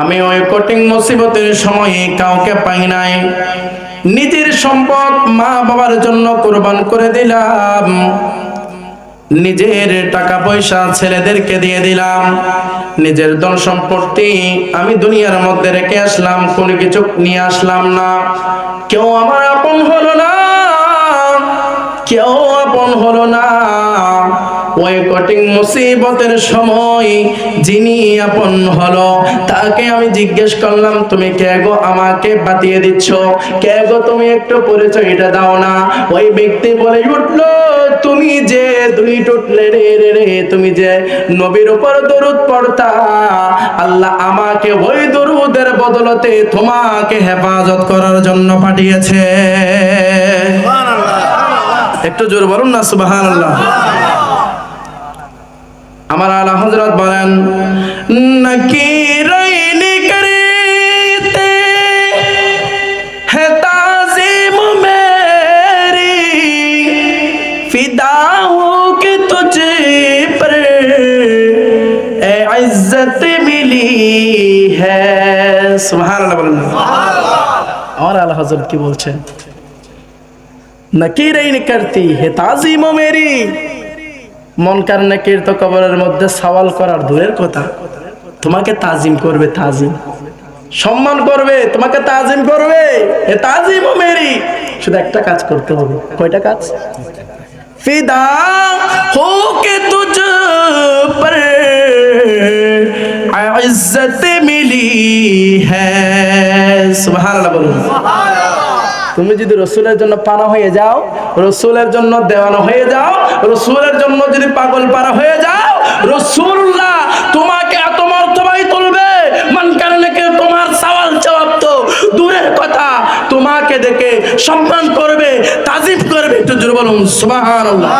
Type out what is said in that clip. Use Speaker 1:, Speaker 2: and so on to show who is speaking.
Speaker 1: আমি ওই কঠিন মুসিবতের সময়ে কাউকে পাই নাই। নিজের সম্পদ মা বাবার জন্য কোরবান করে দিলাম। নিজের টাকা পয়সা ছেলেদেরকে দিয়ে দিলাম। নিজের ধন সম্পত্তি আমি দুনিয়ার মধ্যে রেখে আসলাম, কোনো কিছু নিয়ে আসলাম না। কেউ আমার আপন হলো না, কেউ আপন হলো না। ওই কঠিন মুসিবতের সময় যিনি আপন হলো তাকে আমি জিজ্ঞেস করলাম তুমি কে গো? আমাকে বাতিয়ে দিচ্ছ। কে গো? তুমি একটু পরিচয়টা দাও না। ওই ব্যক্তি বলে উঠল তুমি যে দুই টুটলে রে রে রে তুমি যে নবীর উপর দরুদ পড়তা আল্লাহ আমাকে ওই দরুদের বদলতে তোমাকে হেফাজত করার জন্য পাঠিয়েছে। একটু জোর বলুন না সুবাহান আল্লাহ আমার আলা হজরত বলেন، নাকি ملی ہے سبحان اللہ بولنا اور کی بولچے نکیریں کرتی ہے تعظیم میری মনকার নাকির তো কবরের মধ্যে সওয়াল করার দূরের কথা। তোমাকে তাজিম করবে তাজিম। সম্মান করবে তোমাকে তাজিম করবে। এ তাজিম মেরি। শুধু একটা কাজ করতে হবে। কয়টা কাজ? ফিদা হোকে তুজ পর ইজ্জত মিলি হ্যাঁ। সুবহানাল্লাহ বলুন। তুমি যদি রসুলের জন্য পানা হয়ে যাও রসুলের জন্য দেওয়ানো হয়ে যাও, রসুলের জন্য যদি পাগল পারা হয়ে যাও রসুল্লাহ তোমাকে এত মর্তবাই তুলবে। মান কারণে তোমার সওয়াল জবাব তো দূরের কথা। তোমাকে দেখে সম্মান করবে তাজিব করবে। একটু জোর বলুন সুবহানাল্লাহ।